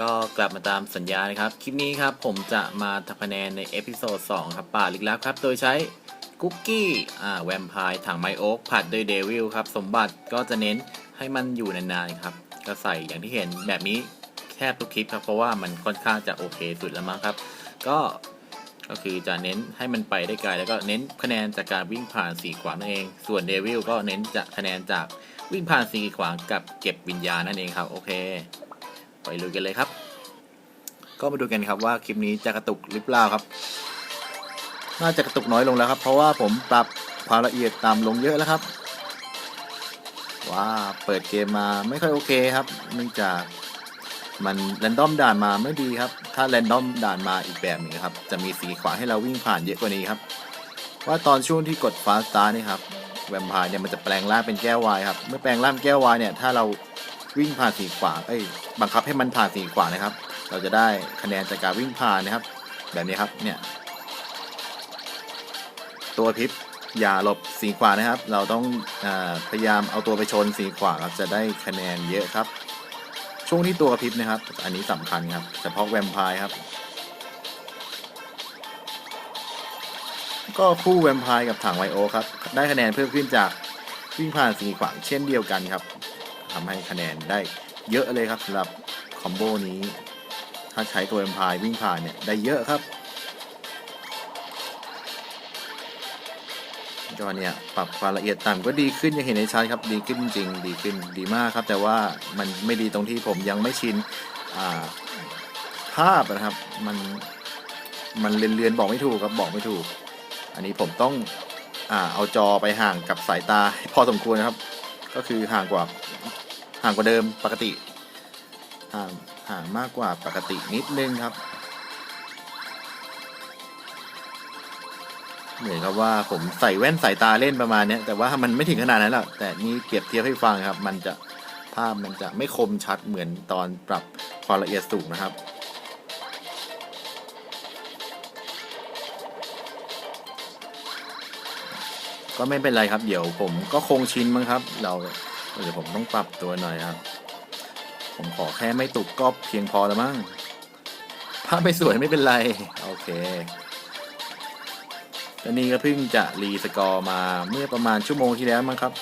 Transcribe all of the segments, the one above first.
ก็กลับมาตามสัญญานะครับ คลิปนี้ครับผมจะมาทำคะแนนในเอพิโซด2ครับป่าลึกลับครับ โดยใช้คุกกี้อ่าแวมไพร์ถังไมโอ๊กผัดด้วยเดวิลครับ สมบัติก็จะเน้นให้มันอยู่นานๆครับ ก็ใส่อย่างที่เห็นแบบนี้แทบทุกคลิปครับ เพราะว่ามันค่อนข้างจะโอเคสุดแล้วมั้งครับ ก็ก็คือจะเน้นให้มันไปได้ไกลแล้วก็เน้นคะแนนจากการวิ่งผ่านสีขวางนั่นเอง ส่วนเดวิลก็เน้นจะคะแนนจากวิ่งผ่านสีขวางกับเก็บวิญญาณนั่นเองครับ โอเค ไปลุยกันเลยครับ ก็มาดูกันครับว่าคลิปนี้จะกระตุกหรือเปล่าครับ น่าจะกระตุกน้อยลงแล้วครับ เพราะว่าผมปรับความละเอียดต่ำลงเยอะแล้วครับ ว้าเปิดเกมมาไม่ค่อยโอเคครับ เนื่องจากมันแรนดอมด่านมาไม่ดีครับ ถ้าแรนดอมด่านมาอีกแบบหนึงครับ จะมีสีขวาให้เราวิ่งผ่านเยอะกว่านี้ครับ ว่าตอนช่วงที่กดฟาสตาร์นี่ครับ แวมไพร์เนี่ยมันจะแปลงร่างเป็นแก้ววายครับ เมื่อแปลงร่างแก้ววายเนี่ย ถ้าเรา วิ่งผ่านสีขวาเอ้ยบังคับให้มันผ่านสีขวานะครับ เราจะได้คะแนนจากการวิ่งผ่านนะครับ แบบนี้ครับเนี่ยตัวพริบอย่าหลบสีขวานะครับ เราต้องอพยายามเอาตัวไปชนสีขวาครับจะได้คะแนนเยอะครับ ช่วงที่ตัวกระพริบนะครับ อันนี้สำคัญครับเฉพาะแวมไพร์ครับก็คู่แวมไพร์กับถังไวโอครับ ได้คะแนนเพิ่มขึ้นจากวิ่งผ่านสีขวางเช่นเดียวกันครับ ทำให้คะแนนได้เยอะเลยครับสำหรับคอมโบนี้ ถ้าใช้ตัวแวมไพร์วิ่งผ่านเนี่ยได้เยอะครับก็เนี่ยปรับความละเอียดต่ำก็ดีขึ้นยังเห็นในชัดครับดีขึ้นจริงดีขึ้นดีมากครับ แต่ว่ามันไม่ดีตรงที่ผมยังไม่ชินภาพนะครับ มันมันเรียนๆบอกไม่ถูกครับบอกไม่ถูก อันนี้ผมต้องอ่าเอาจอไปห่างกับสายตาพอสมควรนะครับ ก็คือห่างกว่า ห่างกว่าเดิมปกติ ห่างห่างมากกว่าปกตินิดนึงครับ เหมือนกับว่าผมใส่แว่นสายตาเล่นประมาณนี้แต่ว่ามันไม่ถึงขนาดนั้นหรอกแต่นี่เปรียบเทียบให้ฟังครับ มันจะภาพมันจะไม่คมชัดเหมือนตอนปรับความละเอียดสูงนะครับก็ไม่เป็นไรครับ เดี๋ยวผมก็คงชินมั้งครับ เรา เดี๋ยวผมต้องปรับตัวหน่อยครับ ผมขอแค่ไม่ตุกก็เพียงพอแล้วมั้งภาพไม่สวยไม่เป็นไร โอเคตอนนี้ก็เพิ่งจะรีสกอร์มาเมื่อประมาณชั่วโมงที่แล้วมั้งครับ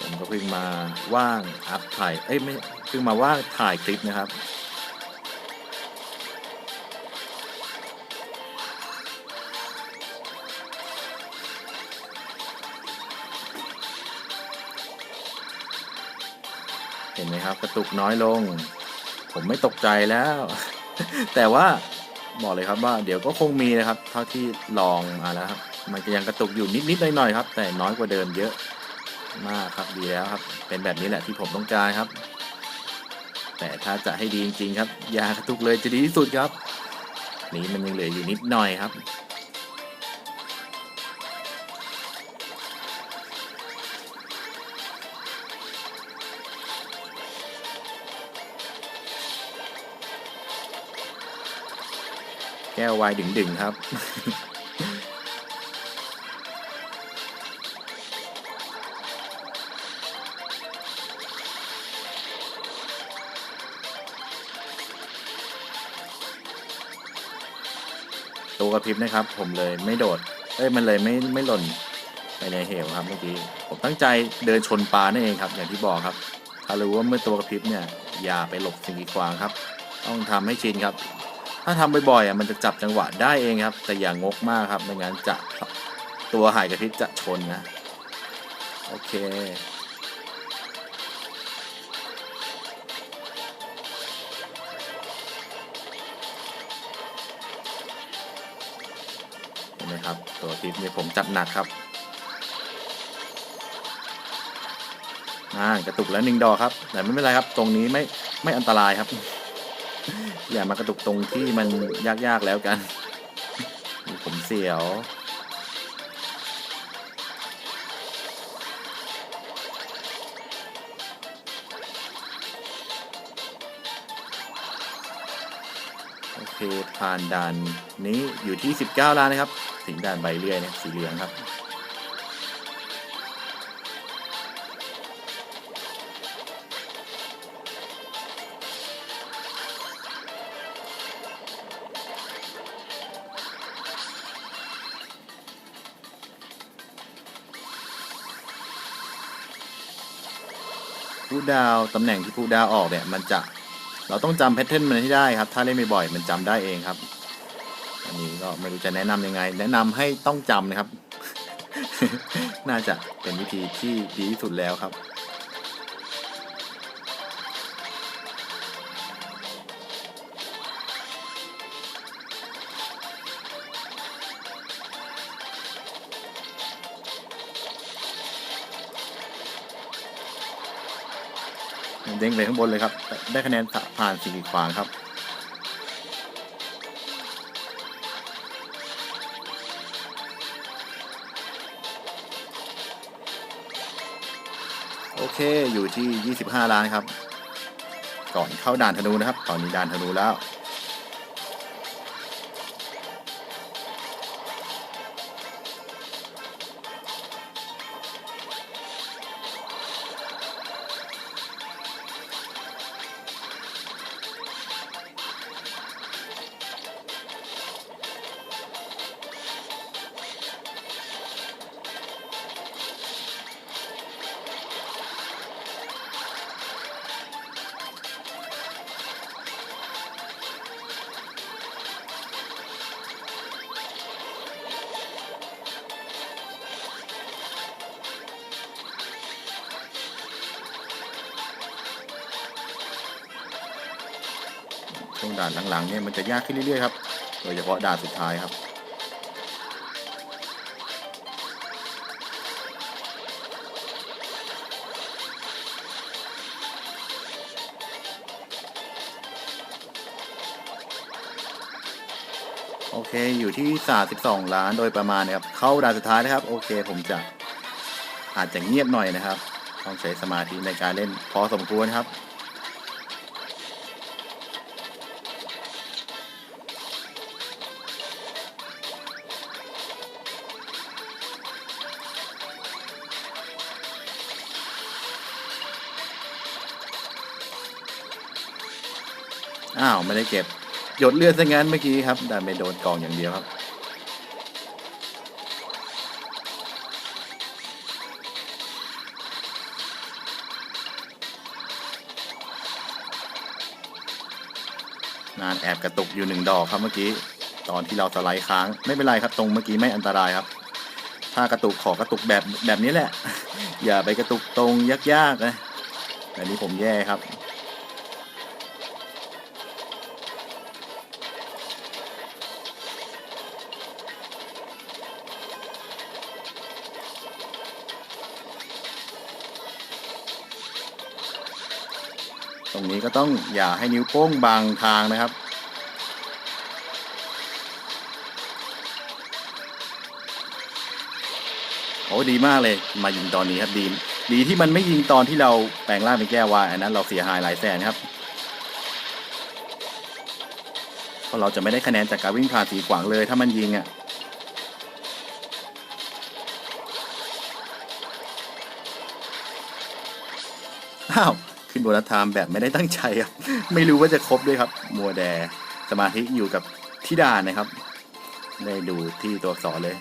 ผมก็เพิ่งมาว่างอัพถ่าย เอ้ยไม่ เพิ่งมาว่างถ่ายคลิปนะครับ กระตุกน้อยลง ผมไม่ตกใจแล้ว แต่ว่าบอกเลยครับว่าเดี๋ยวก็คงมีนะครับ เท่าที่ลองมาแล้วครับ มันจะยังกระตุกอยู่นิดๆหน่อยๆครับ แต่น้อยกว่าเดิมเยอะมากครับดีแล้วครับ เป็นแบบนี้แหละที่ผมต้องการครับ แต่ถ้าจะให้ดีจริงๆครับอย่ากระตุกเลยจะดีที่สุดครับ นี่มันยังเหลืออยู่นิดหน่อยครับ ก้ววายดึงๆครับ ตัวกระพริบนะครับ ผมเลยไม่โดด เอ้ย มันเลยไม่ไม่หล่นไปในเหวครับเมื่อกี้ ผมตั้งใจเดินชนปลานั่นเองครับ อย่างที่บอกครับ ถ้ารู้ว่าเมื่อตัวกระพริบเนี่ย อย่าไปหลบสิ่งกีดขวางครับ ต้องทำให้ชินครับ ถ้าทำบ่อยๆอะมันจะจับจังหวะได้เองครับ แต่อย่างงกมากครับ ไม่งั้นจะตัวหายกระพริบจะชนนะ โอเค เห็นไหมครับ ตัวทิปนี่ผมจัดหนักครับอ่ากระตุกแล้วหนึ่งดอกครับ แต่ไม่เป็นไรครับ ตรงนี้ไม่ไม่อันตรายครับ อย่ามากระตุกตรงที่มันยากๆแล้วกัน ผมเสียวโอเคผ่านด่านนี้อยู่ที่ 19 ล้านนะครับ ถึงด่านใบเลื่อยเนี่ยสีเหลืองครับ ดาวตำแหน่งที่ผู้ดาวออกเนี่ยมันจะเราต้องจำแพทเทิร์นมันให้ได้ครับ ถ้าเล่นบ่อยๆมันจำได้เองครับ อันนี้ก็ไม่รู้จะแนะนำยังไง แนะนำให้ต้องจำนะครับ น่าจะเป็นวิธีที่ดีที่สุดแล้วครับ เด้งไปข้างบนเลยครับ ได้คะแนนผ่านสี่ขวางครับโอเค อยู่ที่ 25 ล้านครับ ก่อนเข้าด่านธนูนะครับ ตอนนี้ด่านธนูแล้ว ด่านหลังๆเนี่ยมันจะยากขึ้นเรื่อยๆครับ โดยเฉพาะด่านสุดท้ายครับโอเค อยู่ที่ 32 ล้านโดยประมาณนะครับ เข้าด่านสุดท้ายนะครับ โอเค ผมจะอาจจะเงียบหน่อยนะครับ ต้องใช้สมาธิในการเล่นพอสมควรครับ อ้าวไม่ได้เก็บ หยดเลือดซะงั้นเมื่อกี้ครับแต่ไม่โดนกองอย่างเดียวครับ นานแอบกระตุกอยู่หนึ่งดอกครับเมื่อกี้ ตอนที่เราสไลด์ค้างไม่เป็นไรครับตรงเมื่อกี้ไม่อันตรายครับ ถ้ากระตุกขอกระตุกแบบแบบนี้แหละ อย่าไปกระตุกตรงยากๆนะอันนี้ผมแย่ครับ ต้องอย่าให้นิ้วโป้งบังทางนะครับ โอ้ดีมากเลยมายิงตอนนี้ครับดีดีที่มันไม่ยิงตอนที่เราแปลงร่างเป็นแก้ววายอันนั้นเราเสียหายหลายแสนครับเพราะเราจะไม่ได้คะแนนจากการวิ่งผ่านสีขวางเลยถ้ามันยิงอะ่ะอ้าว ขึ้นบนรัฐามแบบไม่ได้ตั้งใจครับ ไม่รู้ว่าจะครบด้วยครับ มัวแดสมาธิอยู่กับทิดานนะครับ ได้ดูที่ตัวอักษรเลย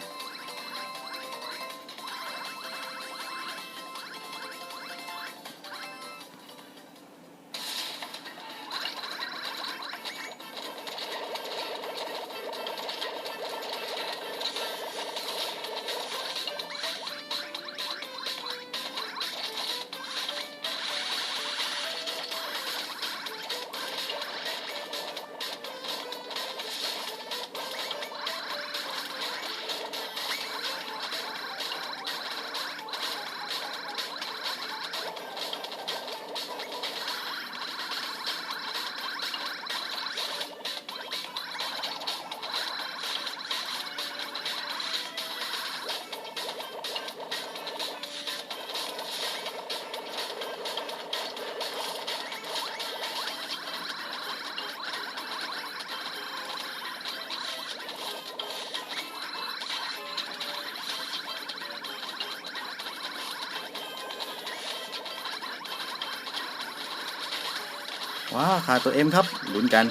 ว้าขาตัวเอ็มครับลุ้นกัน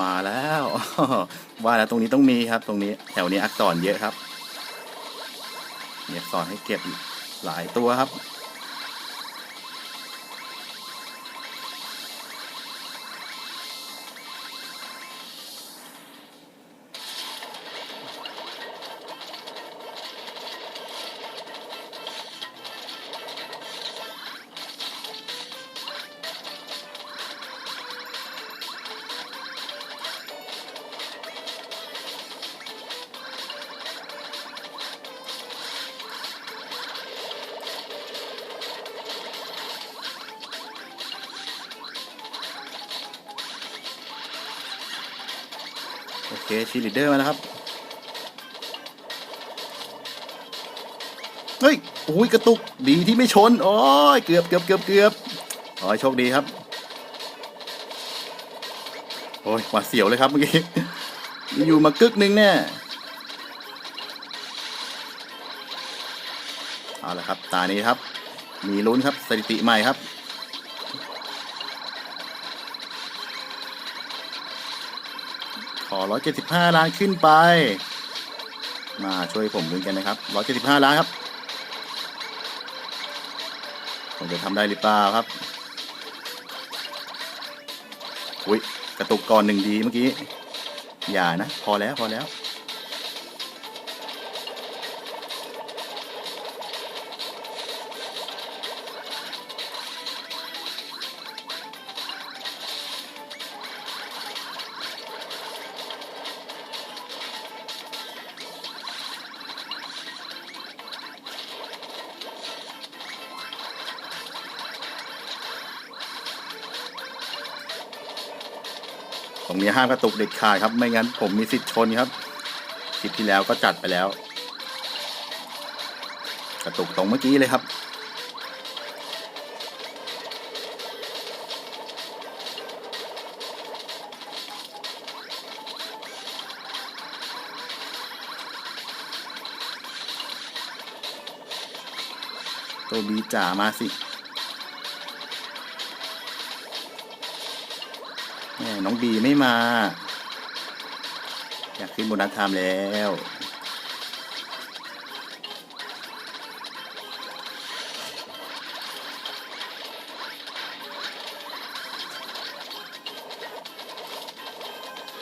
มาแล้ว ว่าแล้วตรงนี้ต้องมีครับ ตรงนี้แถวนี้อักษรเยอะครับมีอักษรให้เก็บหลายตัวครับ ชีลีดเดอร์มาแล้วครับ เฮ้ยโอ้ยกระตุกดีที่ไม่ชน โอ้ยเกือบเกือบเกือบเกือบขอให้โชคดีครับ โอ้ยหวาดเสียวเลยครับเมื่อกี้ อยู่มากึกนึงแน่เอาละครับ ตานี้ครับ มีลุ้นครับสถิติใหม่ครับ อ 175 ล้านขึ้นไป มาช่วยผมลุ้นกันนะครับ 175 ล้านครับ ผมจะทำได้หรือเปล่าครับ อุ้ยกระตุกก่อนหนึ่งดีเมื่อกี้ อย่านะ พอแล้วพอแล้ว รงนี้ห้ามกระตุกเด็ดขาดครับ ไม่งั้นผมมีสิทธิ์ชนครับคลิปที่แล้วก็จัดไปแล้ว กระตุกตรงเมื่อกี้เลยครับ ตัวบีจ๋ามาสิ น้องบีไม่มา อยากขึ้นโบนัสไทม์แล้ว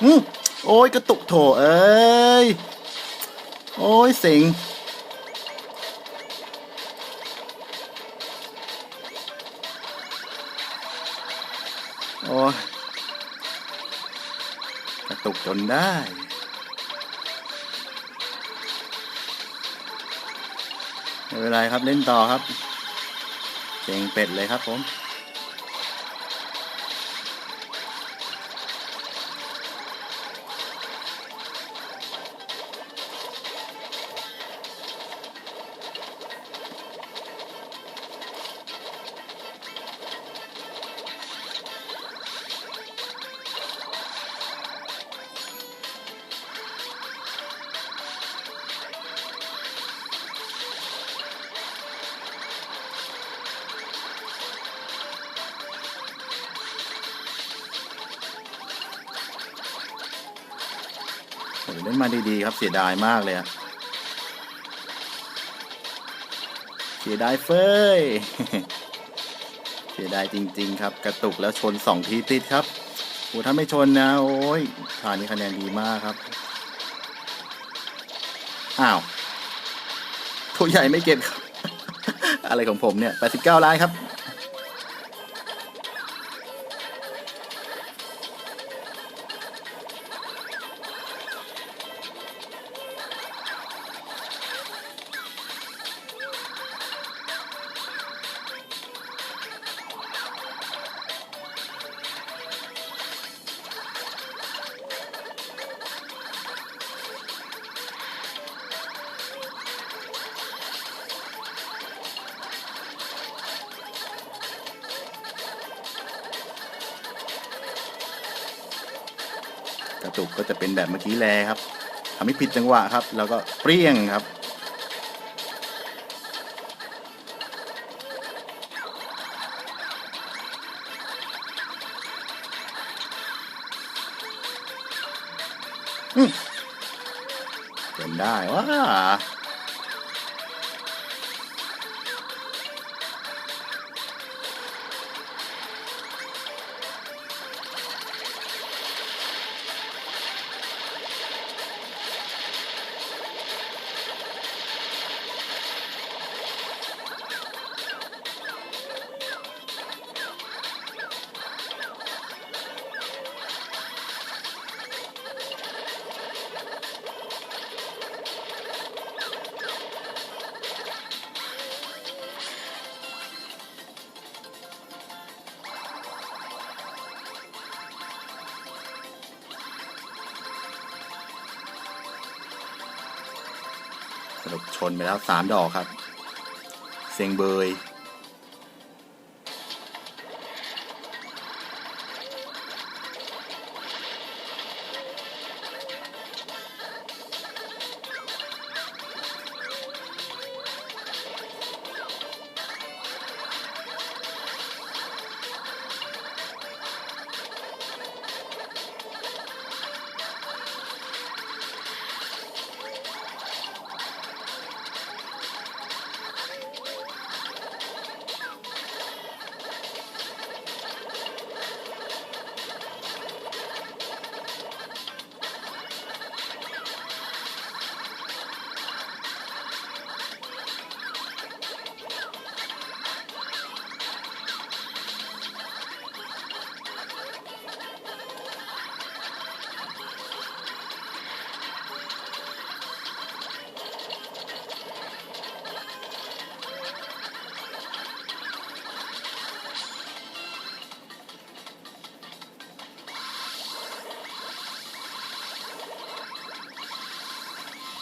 อืมโอ้ยกระตุกโถเอ้ย โอ้ยเสิง กระตุกจนได้ ไม่เป็นไรครับเล่นต่อครับ เจ๋งเป็ดเลยครับผม อ้เล่นมาดีๆครับเสียดายมากเลยอะเสียดายเฟ้ย เสียดายจริง ๆ ครับ กระตุกแล้วชนสองทีติดครับโอ้ถ้าไม่ชนนะ โอ้ยทานนี้คะแนนดีมากครับ อ้าวตัวใหญ่ไม่เก็บครับ อะไรของผมเนี่ย 89ล้านครับ ระจุกก็จะเป็นแบบเมื่อกี้แลครับทำให้ผิดจังหวะครับ แล้วก็เปรี้ยงครับอืมจนได้ว่า รุปชนไปแล้วสามดอกครับเสียงเบย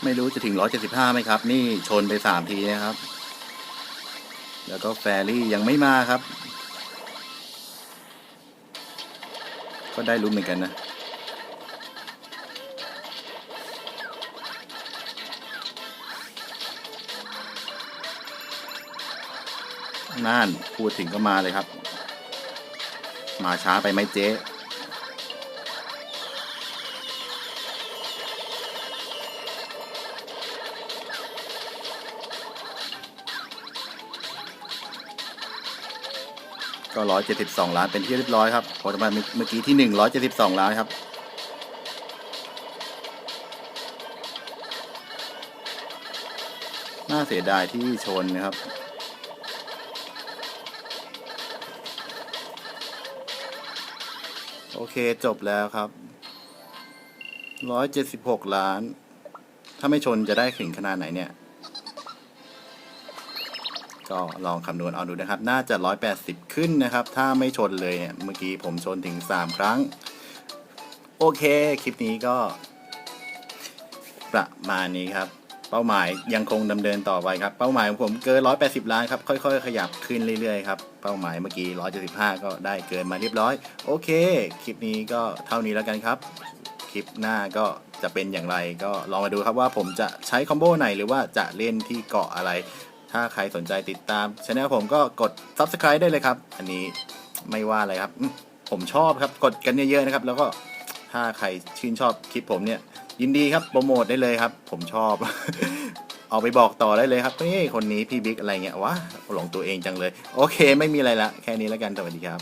ไม่รู้จะถึงร้อยเจ็ดสิบห้าไหมครับ นี่ชนไปสามทีนะครับ แล้วก็แฟรี่ยังไม่มาครับ ก็ได้ลุ้นเหมือนกันนะน่านพูดถึงก็มาเลยครับ มาช้าไปไหมเจ๊ ก็ร้อยเจ็ดสิบสองล้านเป็นที่เรียบร้อยครับผลมาเมื่อกี้ที่หนึ่งร้อยเจ็ดสิบสองล้านครับน่าเสียดายที่ชนนะครับโอเคจบแล้วครับร้อยเจ็ดสิบหกล้าน ถ้าไม่ชนจะได้ถึงขนาดไหนเนี่ย ก็ลองคำนวณเอาดูนะครับ น่าจะ 180 ขึ้นนะครับ ถ้าไม่ชนเลยเนี่ย เมื่อกี้ผมชนถึง 3 ครั้ง โอเค คลิปนี้ก็ ประมาณนี้ครับ เป้าหมายยังคงดำเนินต่อไปครับ เป้าหมายของผมเกิน 180 ล้านครับ ค่อยๆ ขยับขึ้นเรื่อยๆ ครับ เป้าหมายเมื่อกี้ 175 ก็ได้เกินมาเรียบร้อย โอเค คลิปนี้ก็เท่านี้แล้วกันครับ คลิปหน้าก็จะเป็นอย่างไรก็ลองมาดูครับว่าผมจะใช้คอมโบไหนหรือว่าจะเล่นที่เกาะอะไร ถ้าใครสนใจติดตามช anel ผมก็กด subscribe ได้เลยครับ อันนี้ไม่ว่าอะไรครับ ผมชอบครับ กดกันเยอะๆนะครับ แล้วก็ถ้าใครชื่นชอบคลิปผมเนี่ย ยินดีครับโปรโมทได้เลยครับ ผมชอบ เอาไปบอกต่อได้เลยครับเฮ้ยคนนี้พี่บิ๊กอะไรเงี้ยวะหลงตัวเองจังเลย โอเค ไม่มีอะไรละ แค่นี้แล้วกันสวัสดีครับ